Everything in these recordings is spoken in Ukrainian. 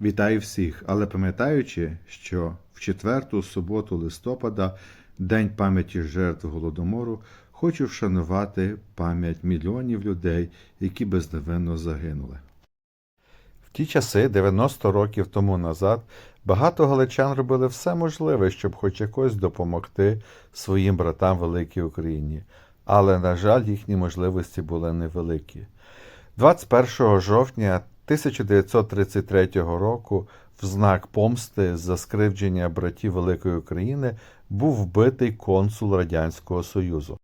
Вітаю всіх, але пам'ятаючи, що в четверту суботу листопада, День пам'яті жертв Голодомору, хочу вшанувати пам'ять мільйонів людей, які безневинно загинули. В ті часи, 90 років тому назад, багато галичан робили все можливе, щоб хоч якось допомогти своїм братам Великій Україні. Але, на жаль, їхні можливості були невеликі. 21 жовтня 1933 року в знак помсти за скривдження братів Великої України був вбитий консул Радянського Союзу.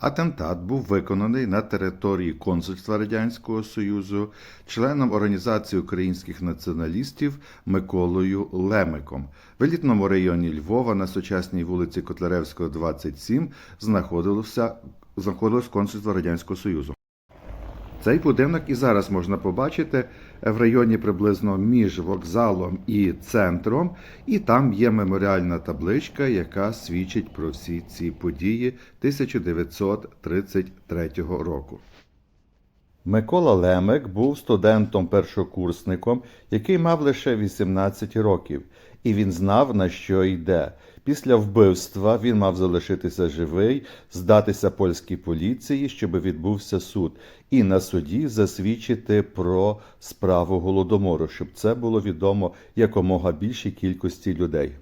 Атентат був виконаний на території консульства Радянського Союзу членом Організації українських націоналістів Миколою Лемиком. В елітному районі Львова на сучасній вулиці Котляревського, 27 знаходилося, знаходилось консульство Радянського Союзу. Цей будинок і зараз можна побачити в районі приблизно між вокзалом і центром, і там є меморіальна табличка, яка свідчить про всі ці події 1933 року. Микола Лемек був студентом-першокурсником, який мав лише 18 років, і він знав, на що йде. Після вбивства він мав залишитися живий, здатися польській поліції, щоб відбувся суд, і на суді засвідчити про справу голодомору, щоб це було відомо якомога більшій кількості людей.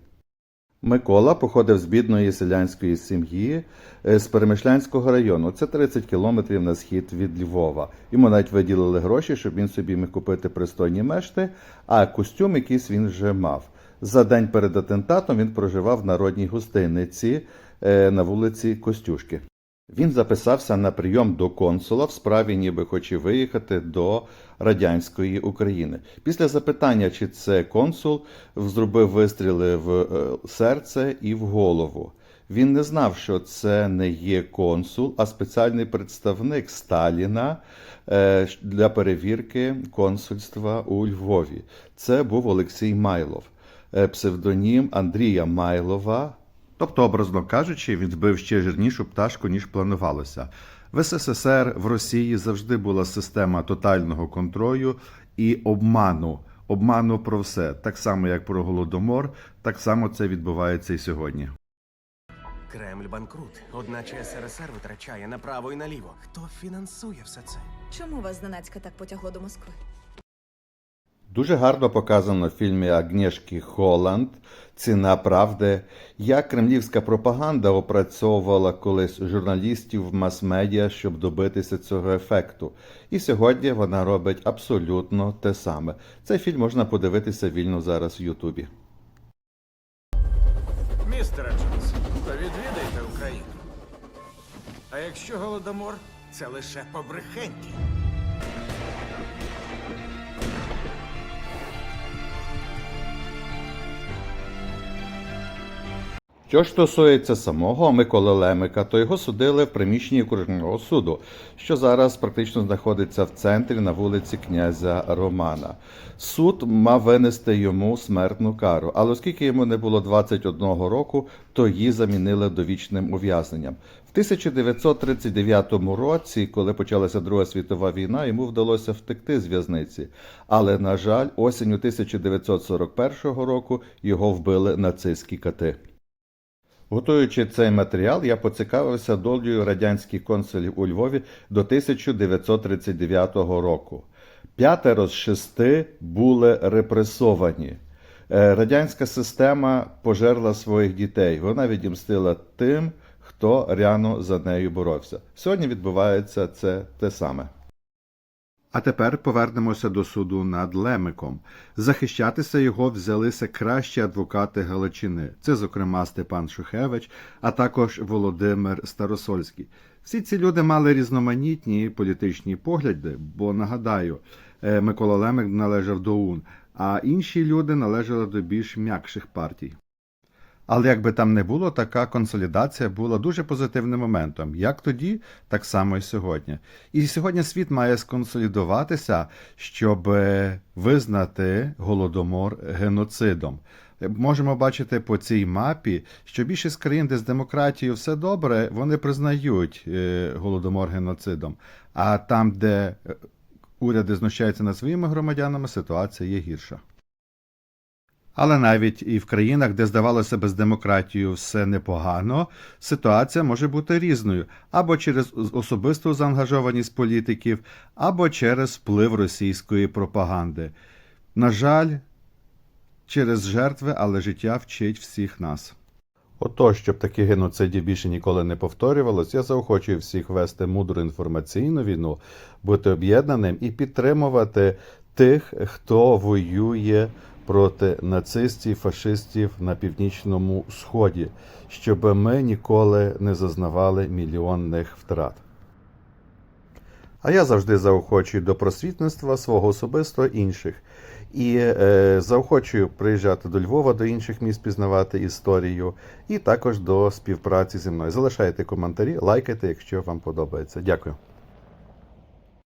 Микола походив з бідної селянської сім'ї е, з Перемишлянського району. Це 30 кілометрів на схід від Львова. Йому навіть виділили гроші, щоб він собі міг купити пристойні мешти, а костюм якийсь він вже мав. За день перед атентатом він проживав в народній гостиниці е, на вулиці Костюшки. Він записався на прийом до консула в справі, ніби хоче виїхати до радянської України. Після запитання, чи це консул, зробив вистріли в е, серце і в голову. Він не знав, що це не є консул, а спеціальний представник Сталіна е, для перевірки консульства у Львові. Це був Олексій Майлов, псевдонім Андрія Майлова. Тобто, образно кажучи, він збив ще жирнішу пташку, ніж планувалося. В СССР в Росії завжди була система тотального контролю і обману. Обману про все, так само як про голодомор, так само це відбувається і сьогодні. Кремль банкрут, одначе СРСР витрачає направо і наліво. Хто фінансує все це? Чому вас зненацька так потягло до Москви? Дуже гарно показано в фільмі Агнєшки Холланд Ціна правди, як кремлівська пропаганда опрацьовувала колись журналістів в мас-медіа, щоб добитися цього ефекту. І сьогодні вона робить абсолютно те саме. Цей фільм можна подивитися вільно зараз в Ютубі. Містере Джонс, то відвідайте Україну. А якщо голодомор, це лише побрехеньки. Що ж стосується самого Миколи Лемика, то його судили в приміщенні окружного суду, що зараз практично знаходиться в центрі на вулиці князя Романа. Суд мав винести йому смертну кару, але оскільки йому не було 21 року, то її замінили довічним ув'язненням. В 1939 році, коли почалася Друга світова війна, йому вдалося втекти з в'язниці. Але, на жаль, осінню 1941 року його вбили нацистські кати. Готуючи цей матеріал, я поцікавився долею радянських консулів у Львові до 1939 року. П'ятеро з шести були репресовані. Е, Радянська система пожерла своїх дітей. Вона відімстила тим, хто ряно за нею боровся. Сьогодні відбувається це те саме. А тепер повернемося до суду над Лемиком. Захищатися його взялися кращі адвокати Галичини. Це, зокрема, Степан Шухевич, а також Володимир Старосольський. Всі ці люди мали різноманітні політичні погляди, бо нагадаю, е, Микола Лемик належав до УН, а інші люди належали до більш м'якших партій. Але як би там не було, така консолідація була дуже позитивним моментом, як тоді, так само і сьогодні. І сьогодні світ має сконсолідуватися, щоб е, визнати голодомор геноцидом. Можемо бачити по цій мапі, що більшість країн, де з демократією все добре, вони признають е, голодомор геноцидом. А там, де е, уряди знущаються над своїми громадянами, ситуація є гірша. Але навіть і в країнах, де здавалося би з демократією все непогано, ситуація може бути різною або через особисту заангажованість політиків, або через вплив російської пропаганди. На жаль, через жертви, але життя вчить всіх нас. Ото, щоб таких геноцидів більше ніколи не повторювалось, я заохочую всіх вести мудру інформаційну війну, бути об'єднаним і підтримувати тих, хто воює проти нацистів, фашистів на північному сході, щоб ми ніколи не зазнавали мільйонних втрат. А я завжди заохочую до просвітництва свого особисто інших. І е, заохочую приїжджати до Львова, до інших міст, пізнавати історію, і також до співпраці зі мною. Залишайте коментарі, лайкайте, якщо вам подобається. Дякую.